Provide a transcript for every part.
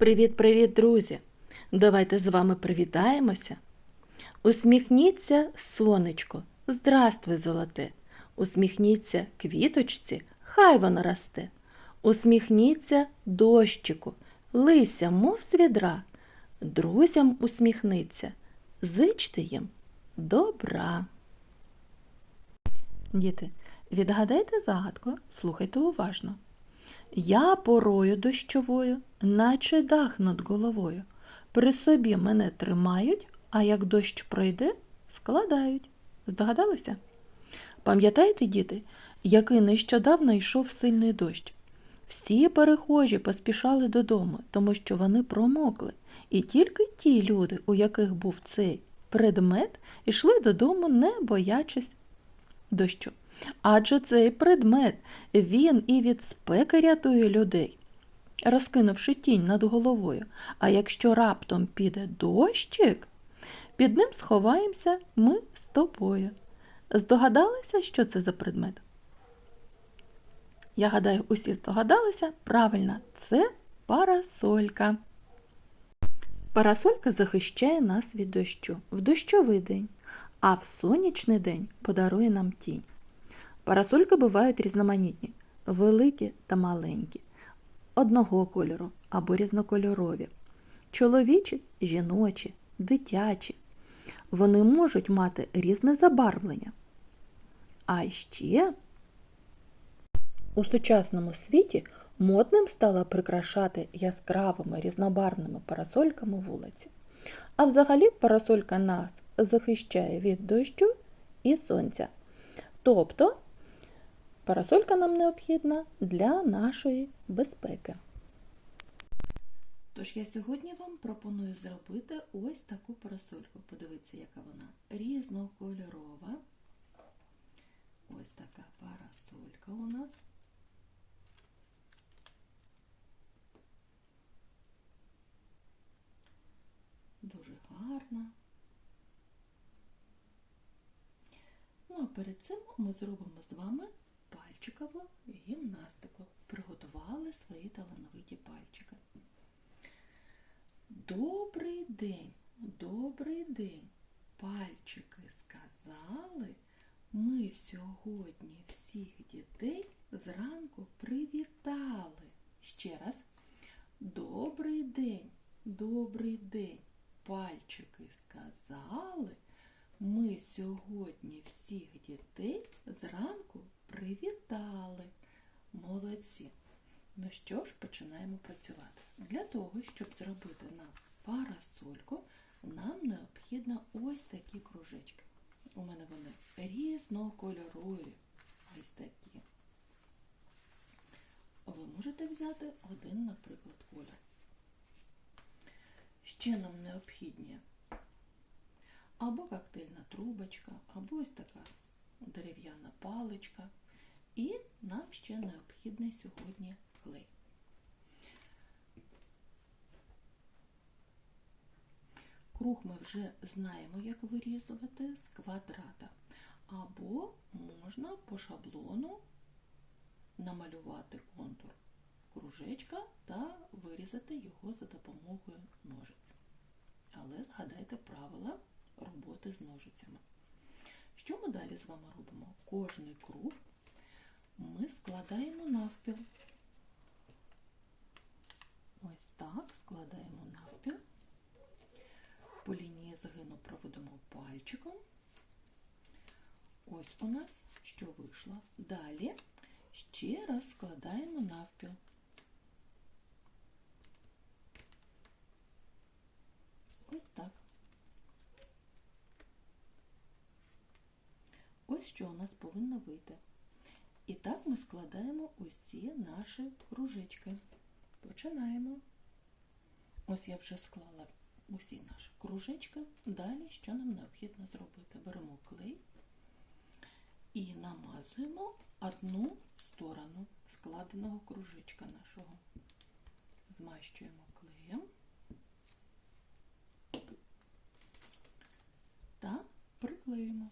Привіт-привіт, друзі! Давайте з вами привітаємося. Усміхніться, сонечко, здравствуй, золоте. Усміхніться квіточці, хай вона росте. Усміхніться дощику, лися, мов з відра. Друзям усміхниться, зичте їм добра. Діти, відгадайте загадку, слухайте уважно. Я порою дощовою, наче дах над головою. При собі мене тримають, а як дощ пройде, складають. Здогадалися? Пам'ятаєте, діти, який нещодавно йшов сильний дощ? Всі перехожі поспішали додому, тому що вони промокли, і тільки ті люди, у яких був цей предмет, йшли додому, не боячись дощу. Адже цей предмет він і від спеки рятує людей, розкинувши тінь над головою. А якщо раптом піде дощик, під ним сховаємося ми з тобою. Здогадалися, що це за предмет? Я гадаю, усі здогадалися. Правильно, це парасолька. Парасолька захищає нас від дощу в дощовий день, а в сонячний день подарує нам тінь. Парасольки бувають різноманітні, великі та маленькі, одного кольору або різнокольорові, чоловічі, жіночі, дитячі. Вони можуть мати різне забарвлення. А ще у сучасному світі модним стало прикрашати яскравими різнобарвними парасольками вулиці. А взагалі парасолька нас захищає від дощу і сонця. Тобто Парасолька нам необхідна для нашої безпеки. Тож я сьогодні вам пропоную зробити ось таку парасольку. Подивіться, яка вона різнокольорова. Ось така парасолька у нас. Дуже гарна. Ну а перед цим ми зробимо з вами пальчикову гімнастику. Приготували свої талановиті пальчики. Добрий день, добрий день. Пальчики сказали. Ми сьогодні всіх дітей зранку привітали. Ще раз. Добрий день, добрий день. Пальчики сказали. Ми сьогодні всіх дітей зранку привітали. Молодці. Ну що ж, починаємо працювати. Для того, щоб зробити нам парасольку, нам необхідно ось такі кружечки. У мене вони різнокольорові. Ось такі. Ви можете взяти один, наприклад, колір. Ще нам необхідні або коктейльна трубочка, або ось така дерев'яна паличка. І нам ще необхідний сьогодні клей. Круг ми вже знаємо, як вирізувати з квадрата. Або можна по шаблону намалювати контур кружечка та вирізати його за допомогою ножиць. Але згадайте правила роботи з ножицями. Що ми далі з вами робимо? Кожний круг ми складаємо навпіл. Ось так, складаємо навпіл. По лінії згину проведемо пальчиком. Ось у нас що вийшло. Далі ще раз складаємо навпіл. Ось так. Ось що у нас повинно вийти. І так ми складаємо усі наші кружечки. Починаємо. Ось я вже склала усі наші кружечки. Далі що нам необхідно зробити? Беремо клей і намазуємо одну сторону складеного кружечка нашого. Змащуємо клеєм та приклеюємо.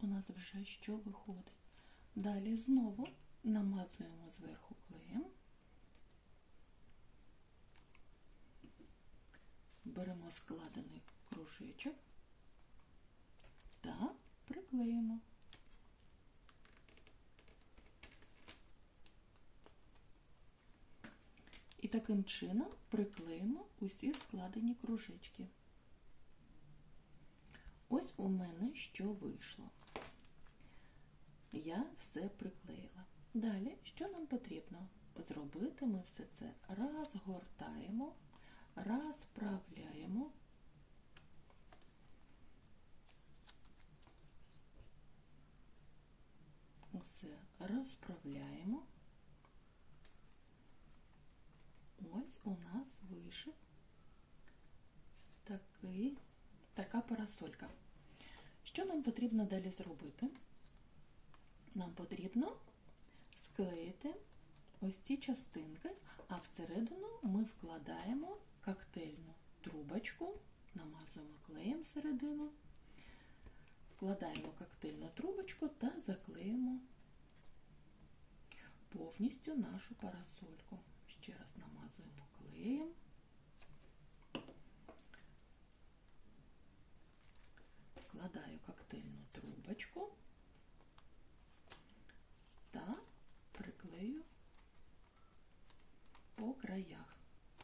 У нас вже що виходить. Далі знову намазуємо зверху клеєм. Беремо складений кружечок та приклеїмо. І таким чином приклеїмо усі складені кружечки. Ось у мене що вийшло. Я все приклеїла. Далі, що нам потрібно зробити? Ми все це розгортаємо, розправляємо. Усе розправляємо. Ось у нас вийшов такий, така парасолька. Що нам потрібно далі зробити? Нам потрібно склеїти ось ці частинки, а всередину ми вкладаємо коктейльну трубочку, намазуємо клеєм всередину, вкладаємо коктейльну трубочку та заклеїмо повністю нашу парасольку. Ще раз намазуємо клеєм. Вкладаю коктейльну трубочку та приклею по краях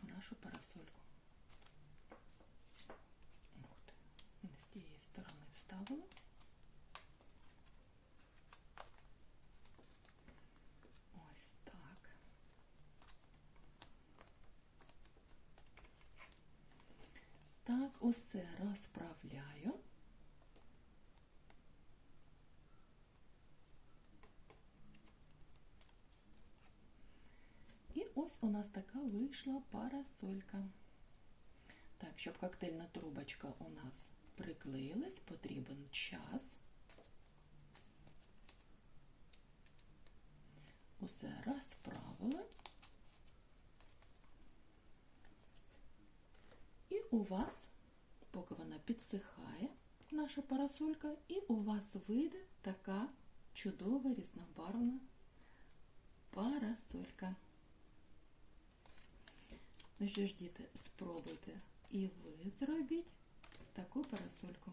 нашу парасольку. Ти, не з тієї сторони вставила. Ось так. Так, усе розправляю. І ось у нас така вийшла парасолька. Так, щоб коктейльна трубочка у нас приклеїлась, потрібен час. Усе розправили. І у вас, поки вона підсихає, наша парасолька, і у вас вийде така чудова різнобарвна парасолька. Ну що ж, діти, спробуйте і ви зробіть таку парасольку.